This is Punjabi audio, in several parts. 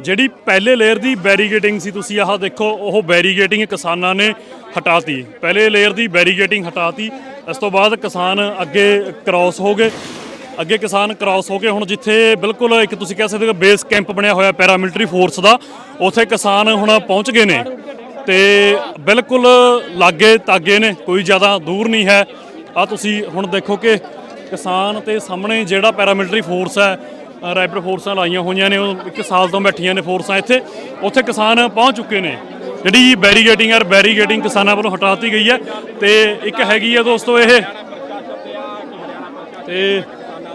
ਜਿਹੜੀ ਪਹਿਲੇ ਲੇਅਰ ਦੀ ਬੈਰੀਗੇਟਿੰਗ ਸੀ ਤੁਸੀਂ ਆਹ ਦੇਖੋ, ਉਹ ਬੈਰੀਗੇਟਿੰਗ ਕਿਸਾਨਾਂ ਨੇ ਹਟਾਤੀ। ਪਹਿਲੇ ਲੇਅਰ ਦੀ ਬੈਰੀਗੇਟਿੰਗ ਹਟਾਤੀ, ਇਸ ਤੋਂ ਬਾਅਦ ਕਿਸਾਨ ਅੱਗੇ ਕ੍ਰਾਸ ਹੋ ਗਏ। ਅੱਗੇ ਕਿਸਾਨ ਕ੍ਰਾਸ ਹੋ ਕੇ ਹੁਣ ਜਿੱਥੇ ਬਿਲਕੁਲ ਇੱਕ ਤੁਸੀਂ ਕਹਿ ਸਕਦੇ ਹੋ ਬੇਸ ਕੈਂਪ ਬਣਿਆ ਹੋਇਆ ਪੈਰਾਮਿਲਟਰੀ ਫੋਰਸ ਦਾ, ਉੱਥੇ ਕਿਸਾਨ ਹੁਣ ਪਹੁੰਚ ਗਏ ਨੇ ਤੇ ਬਿਲਕੁਲ ਲਾਗੇ ਤਾਗੇ ਨੇ, ਕੋਈ ਜ਼ਿਆਦਾ ਦੂਰ ਨਹੀਂ ਹੈ। ਆ ਤੁਸੀਂ ਹੁਣ ਦੇਖੋ ਕਿ ਕਿਸਾਨ ਤੇ ਸਾਹਮਣੇ ਜਿਹੜਾ ਪੈਰਾਮਿਲਟਰੀ ਫੋਰਸ ਹੈ ਅ, ਫੋਰਸਾਂ ਲਾਈਆਂ ਹੋਈਆਂ ਨੇ। ਉਹ ਇੱਕ ਸਾਲ ਤੋਂ ਬੈਠੀਆਂ ਨੇ ਫੋਰਸਾਂ ਇੱਥੇ। ਉੱਥੇ ਕਿਸਾਨ ਪਹੁੰਚ ਚੁੱਕੇ ਨੇ। ਜਿਹੜੀ ਬੈਰੀਗੇਟਿੰਗ ਹੈ ਬੈਰੀਗੇਟਿੰਗ ਕਿਸਾਨਾਂ ਵੱਲੋਂ ਹਟਾਤੀ ਗਈ ਹੈ। ਤੇ ਇੱਕ ਹੈਗੀ ਹੈ ਦੋਸਤੋ ਇਹ। ਤੇ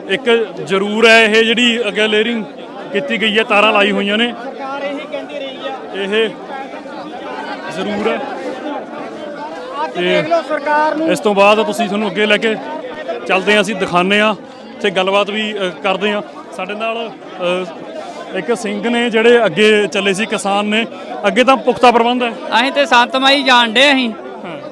ਇੱਕ ਜ਼ਰੂਰ ਹੈ ਇਹ ਜਿਹੜੀ ਅੱਗੇ ਲੇਅਰਿੰਗ ਕੀਤੀ ਗਈ ਹੈ ਤਾਰਾਂ ਲਾਈ ਹੋਈਆਂ ਨੇ। ਸਰਕਾਰ ਇਹੀ ਕਹਿੰਦੀ ਰਹੀ ਆ ਇਹ ਜ਼ਰੂਰ ਹੈ। ਅੱਜ ਦੇਖ ਲਓ ਸਰਕਾਰ ਨੂੰ ਇਸ ਤੋਂ ਬਾਅਦ ਤੁਸੀਂ ਤੁਹਾਨੂੰ ਅੱਗੇ ਲੈ ਕੇ ਚੱਲਦੇ ਹਾਂ ਅਸੀਂ ਦਿਖਾਉਂਦੇ ਹਾਂ ਤੇ ਗੱਲਬਾਤ ਵੀ ਕਰਦੇ ਹਾਂ। ਸਾਡੇ ਨਾਲ ਇੱਕ ਸਿੰਘ ਨੇ ਜਿਹੜੇ ਅੱਗੇ ਚੱਲੇ ਸੀ ਕਿਸਾਨ ਨੇ। ਅੱਗੇ ਤਾਂ ਪੁਖਤਾ ਪ੍ਰਬੰਧ ਹੈ। ਅਸੀਂ ਤੇ ਸੰਤਮਾਈ ਜਾਣਦੇ ਅਸੀਂ।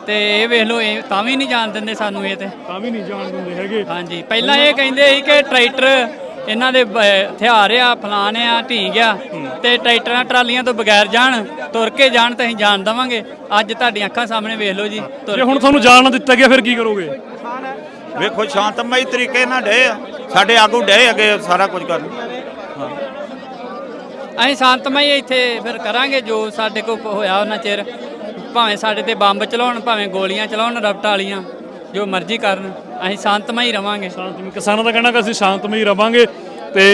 ਤੇ ਇਹ ਵੇਖ ਲਓ ਇਹ ਤਾਂ ਵੀ ਨਹੀਂ ਜਾਣ ਦਿੰਦੇ ਸਾਨੂੰ ਇਹ ਤੇ। ਤਾਂ ਵੀ ਨਹੀਂ ਜਾਣ ਦਿੰਦੇ ਹੈਗੇ। ਹਾਂਜੀ। ਪਹਿਲਾਂ ਇਹ ਕਹਿੰਦੇ ਸੀ ਕਿ ਟਰੈਕਟਰ ਇਹਨਾਂ ਦੇ ਹਥਿਆਰ ਆ ਫਲਾਨ ਆ ਢੀਂਗ ਆ। ਤੇ ਟਰੈਕਟਰਾਂ ਟਰਾਲੀਆਂ ਤੋਂ ਬਗੈਰ ਜਾਣ ਤੁਰ ਕੇ ਜਾਣ ਤਾਂ ਅਸੀਂ ਜਾਣ ਦਵਾਂਗੇ। ਅੱਜ ਤੁਹਾਡੀਆਂ ਅੱਖਾਂ ਸਾਹਮਣੇ ਵੇਖ ਲਓ ਜੀ ਤੁਰ ਜੇ ਹੁਣ ਤੁਹਾਨੂੰ ਜਾਣ। ਨਾ ਦਿੱਤਾ ਗਿਆ ਫਿਰ ਕੀ ਕਰੋਗੇ? ਵੇਖੋ ਸ਼ਾਂਤਮਈ ਤਰੀਕੇ ਨਾਲ ਡੇ ਆ। ਸਾਡੇ ਆਗੂ ਡੇ ਅੱਗੇ ਸਾਰਾ ਕੁਝ ਕਰਨ। ਅਸੀਂ ਸ਼ਾਂਤਮਈ ਇੱਥੇ ਫਿਰ ਕਰਾਂਗੇ ਜੋ ਸਾਡੇ ਕੋਲ ਹੋਇਆ ਉਹਨਾਂ ਚਿਰ। ਭਾਵੇਂ ਸਾਡੇ ਤੇ ਬੰਬ ਚਲਾਉਣ ਭਾਵੇਂ ਗੋਲੀਆਂ ਚਲਾਉਣ ਰਬਟ ਵਾਲੀਆਂ ਜੋ ਮਰਜ਼ੀ ਕਰਨ। ਅਸੀਂ ਸ਼ਾਂਤਮਈ ਰਵਾਂਗੇ। ਸ਼ਾਂਤਮਈ ਕਿਸਾਨਾਂ ਦਾ ਕਹਿਣਾ ਕਿ ਅਸੀਂ ਸ਼ਾਂਤਮਈ ਰਵਾਂਗੇ ਤੇ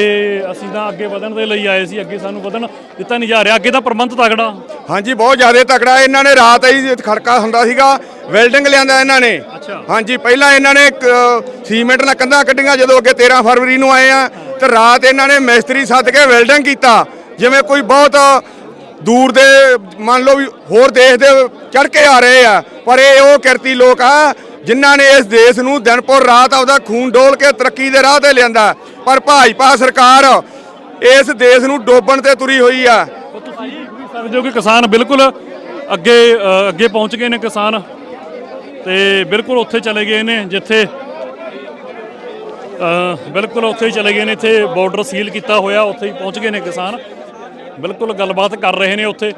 ਅਸੀਂ ਤਾਂ ਅੱਗੇ ਵਧਣ ਦੇ ਲਈ ਆਏ ਸੀ ਅੱਗੇ ਸਾਨੂੰ ਵਧਣ ਦਿੱਤਾ ਨਹੀਂ ਜਾ ਰਿਹਾ। ਅੱਗੇ ਤਾਂ ਪ੍ਰਬੰਧ ਤਗੜਾ ਹਾਂਜੀ ਬਹੁਤ ਜ਼ਿਆਦਾ ਤਕੜਾ। ਇਹਨਾਂ ਨੇ ਰਾਤ ਹੀ ਖੜਕਾ ਹੁੰਦਾ ਸੀਗਾ। ਵੈਲਡਿੰਗ ਲਿਆਂਦਾ ਇਹਨਾਂ ਨੇ। ਹਾਂਜੀ ਪਹਿਲਾਂ ਇਹਨਾਂ ਨੇ ਸੀਮੈਂਟ ਨਾਲ ਕੰਧਾਂ ਕੱਢੀਆਂ ਜਦੋਂ ਅੱਗੇ 13 ਫਰਵਰੀ ਨੂੰ ਆਏ ਆ ਤੇ ਰਾਤ ਇਹਨਾਂ ਨੇ ਮਿਸਤਰੀ ਸੱਦ ਕੇ ਵੈਲਡਿੰਗ ਕੀਤਾ। ਜਿਵੇਂ ਕੋਈ ਬਹੁਤ ਦੂਰ ਦੇ ਮੰਨ ਲਓ ਵੀ ਹੋਰ ਦੇਸ਼ ਦੇ ਚੜ ਕੇ ਆ ਰਹੇ ਆ ਪਰ ਇਹ ਉਹ ਕਿਰਤੀ ਲੋਕ ਆ ਜਿਨ੍ਹਾਂ ਨੇ ਇਸ ਦੇਸ਼ ਨੂੰ ਦਿਨ ਪਰ ਰਾਤ ਆਪਦਾ ਖੂਨ ਡੋਲ ਕੇ ਤਰੱਕੀ ਦੇ ਰਾਹ ਤੇ ਲਿਆਂਦਾ। ਪਰ ਭਾਜਪਾ ਸਰਕਾਰ ਇਸ ਦੇਸ਼ ਨੂੰ ਡੋਬਣ ਤੇ ਤੁਰੀ ਹੋਈ ਆ। ਤੁਸੀਂ ਹੋ ਕਿ ਕਿਸਾਨ ਬਿਲਕੁਲ ਅੱਗੇ ਅੱਗੇ ਪਹੁੰਚ ਗਏ ਨੇ ਕਿਸਾਨ। ਤੇ ਬਿਲਕੁਲ ਉੱਥੇ ਚਲੇ ਗਏ ਨੇ, ਜਿੱਥੇ ਬਿਲਕੁਲ ਉੱਥੇ ਹੀ ਚਲੇ ਗਏ ਨੇ, ਇੱਥੇ ਬਾਰਡਰ ਸੀਲ ਕੀਤਾ ਹੋਇਆ, ਉੱਥੇ ਹੀ ਪਹੁੰਚ ਗਏ ਨੇ ਕਿਸਾਨ। ਬਿਲਕੁਲ ਗੱਲਬਾਤ ਕਰ ਰਹੇ ਨੇ ਉੱਥੇ।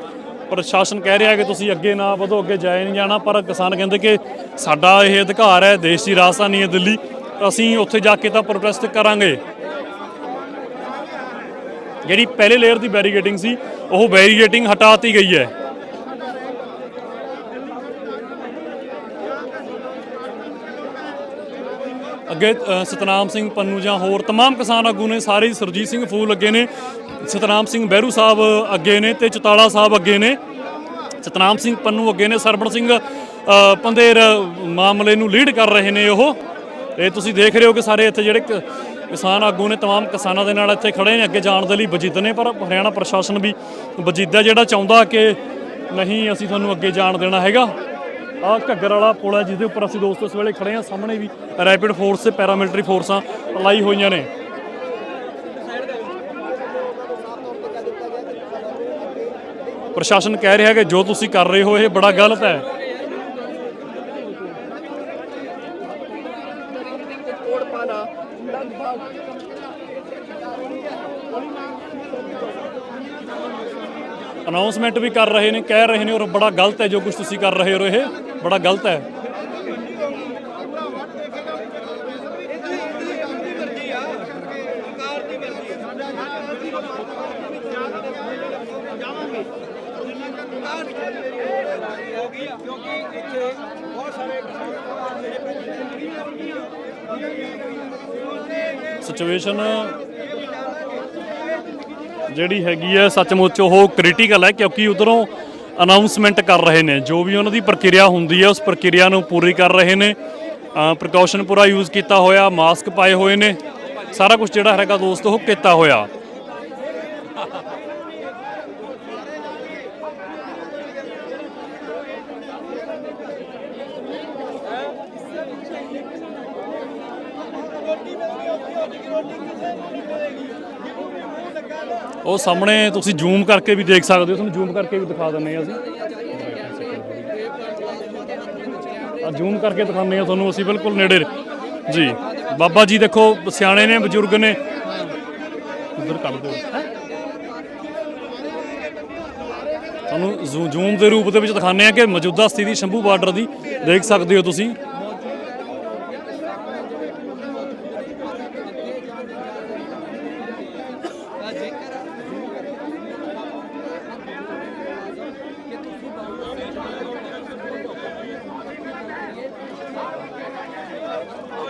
ਪ੍ਰਸ਼ਾਸਨ ਕਹਿ ਰਿਹਾ ਕਿ ਤੁਸੀਂ ਅੱਗੇ ਨਾ ਵਧੋ, ਅੱਗੇ ਜਾਏ ਨਹੀਂ ਜਾਣਾ, ਪਰ ਕਿਸਾਨ ਕਹਿੰਦੇ ਕਿ ਸਾਡਾ ਇਹ ਅਧਿਕਾਰ ਹੈ, ਦੇਸ਼ ਦੀ ਰਾਜਧਾਨੀ ਹੈ ਦਿੱਲੀ ਅਸੀਂ ਉੱਥੇ ਜਾ ਕੇ ਤਾਂ ਪ੍ਰੋਟੈਸਟ ਕਰਾਂਗੇ। ਜਿਹੜੀ ਪਹਿਲੇ ਲੇਅਰ ਦੀ ਬੈਰੀਗੇਟਿੰਗ ਸੀ, ਉਹ ਬੈਰੀਗੇਟਿੰਗ ਹਟਾਤੀ ਗਈ ਹੈ। ਅੱਗੇ ਅ, ਸਤਨਾਮ ਸਿੰਘ ਪੰਨੂ ਜਾਂ ਹੋਰ तमाम ਕਿਸਾਨ ਆਗੂ ਨੇ ਸਾਰੇ ਹੀ ਸਰਜੀਤ ਸਿੰਘ ਫੂਲ ਅੱਗੇ ਨੇ ਸਤਨਾਮ ਸਿੰਘ ਬਹਿਰੂ ਸਾਹਿਬ ਅੱਗੇ ਨੇ ਤੇ ਚਤਾਲਾ ਸਾਹਿਬ ਅੱਗੇ ਨੇ ਸਤਨਾਮ ਸਿੰਘ ਪੰਨੂ ਅੱਗੇ ਨੇ ਸਰਬਣ ਸਿੰਘ ਅ, ਪੰਦੇਰ ਮਾਮਲੇ ਨੂੰ ਲੀਡ ਕਰ ਰਹੇ ਨੇ ਉਹ ਤੇ ਤੁਸੀਂ ਦੇਖ ਰਹੇ ਹੋ ਕਿ ਸਾਰੇ ਇੱਥੇ ਜਿਹੜੇ ਕ- ਕਿਸਾਨ ਆਗੂ ਨੇ तमाम ਕਿਸਾਨਾਂ ਦੇ ਨਾਲ ਇੱਥੇ ਖੜੇ ਨੇ ਅੱਗੇ ਜਾਣ ਦੇ ਲਈ ਵਜੀਦ ਨੇ ਪਰ ਹਰਿਆਣਾ ਪ੍ਰਸ਼ਾਸਨ ਵੀ ਵਜੀਦਾ ਜਿਹੜਾ ਚਾਹੁੰਦਾ ਕਿ ਨਹੀਂ ਅਸੀਂ ਤੁਹਾਨੂੰ ਅੱਗੇ ਜਾਣ ਦੇਣਾ ਹੈਗਾ ਆ ਘੱਗਰ ਵਾਲਾ ਪੁਲ ਹੈ, ਜਿਹਦੇ ਉੱਪਰ ਅਸੀਂ ਦੋਸਤੋ ਇਸ ਵੇਲੇ ਖੜੇ ਆ ਸਾਹਮਣੇ ਵੀ ਰੈਪਿਡ ਫੋਰਸ ਤੇ ਪੈਰਾਮਿਲਟਰੀ ਫੋਰਸਾਂ ਲਾਈ ਹੋਈਆਂ ਨੇ। ਪ੍ਰਸ਼ਾਸਨ ਕਹਿ ਰਿਹਾ ਕਿ ਜੋ ਤੁਸੀਂ ਕਰ ਰਹੇ ਹੋ, ਇਹ ਬੜਾ ਗਲਤ ਹੈ। ਅਨਾਉਂਸਮੈਂਟ ਵੀ ਕਰ ਰਹੇ ਨੇ, ਕਹਿ ਰਹੇ ਨੇ ਔਰ ਬੜਾ ਗਲਤ ਹੈ ਜੋ ਕੁਝ ਤੁਸੀਂ ਕਰ ਰਹੇ ਹੋ, ਇਹ। ਬੜਾ ਗਲਤ ਹੈ। ਸਿਚੁਏਸ਼ਨ ਜਿਹੜੀ ਹੈਗੀ ਹੈ ਸੱਚਮੁੱਚ ਉਹ ਕ੍ਰਿਟੀਕਲ ਹੈ ਕਿਉਂਕਿ ਉਧਰੋਂ ਅਨਾਉਂਸਮੈਂਟ ਕਰ ਰਹੇ ਨੇ। ਜੋ ਵੀ ਉਹਨਾਂ ਦੀ ਪ੍ਰਕਿਰਿਆ ਹੁੰਦੀ ਹੈ, ਉਸ ਪ੍ਰਕਿਰਿਆ ਨੂੰ ਪੂਰੀ ਕਰ ਰਹੇ ਨੇ। ਪ੍ਰੀਕਾਸ਼ਨ ਪੂਰਾ ਯੂਜ਼ ਕੀਤਾ ਹੋਇਆ ਮਾਸਕ ਪਾਏ ਹੋਏ ਨੇ। ਸਾਰਾ ਕੁਝ ਜਿਹੜਾ ਹੈਗਾ ਦੋਸਤ, ਉਹ ਕੀਤਾ ਹੋਇਆ। ਉਹ ਸਾਹਮਣੇ ਤੁਸੀਂ ਜ਼ੂਮ ਕਰਕੇ ਵੀ ਦੇਖ ਸਕਦੇ ਹੋ, ਤੁਹਾਨੂੰ ਜ਼ੂਮ ਕਰਕੇ ਵੀ ਦਿਖਾ ਦਿੰਨੇ ਆ ਅਸੀਂ। ਆ ਜ਼ੂਮ ਕਰਕੇ ਦਿਖਾਉਂਦੇ ਆ ਤੁਹਾਨੂੰ ਅਸੀਂ, ਬਿਲਕੁਲ ਨੇੜੇ। ਜੀ, ਬਾਬਾ ਜੀ ਦੇਖੋ, ਸਿਆਣੇ ਨੇ, ਬਜ਼ੁਰਗ ਨੇ। ਉਧਰ ਕੱਢ ਦਿਓ। ਤੁਹਾਨੂੰ ਜ਼ੂਮ ਦੇ ਰੂਪ ਦੇ ਵਿੱਚ ਦਿਖਾਉਂਦੇ ਆ ਕਿ ਮੌਜੂਦਾ ਸਥਿਤੀ ਸ਼ੰਭੂ ਬਾਰਡਰ ਦੀ, ਦੇਖ ਸਕਦੇ ਹੋ ਤੁਸੀਂ।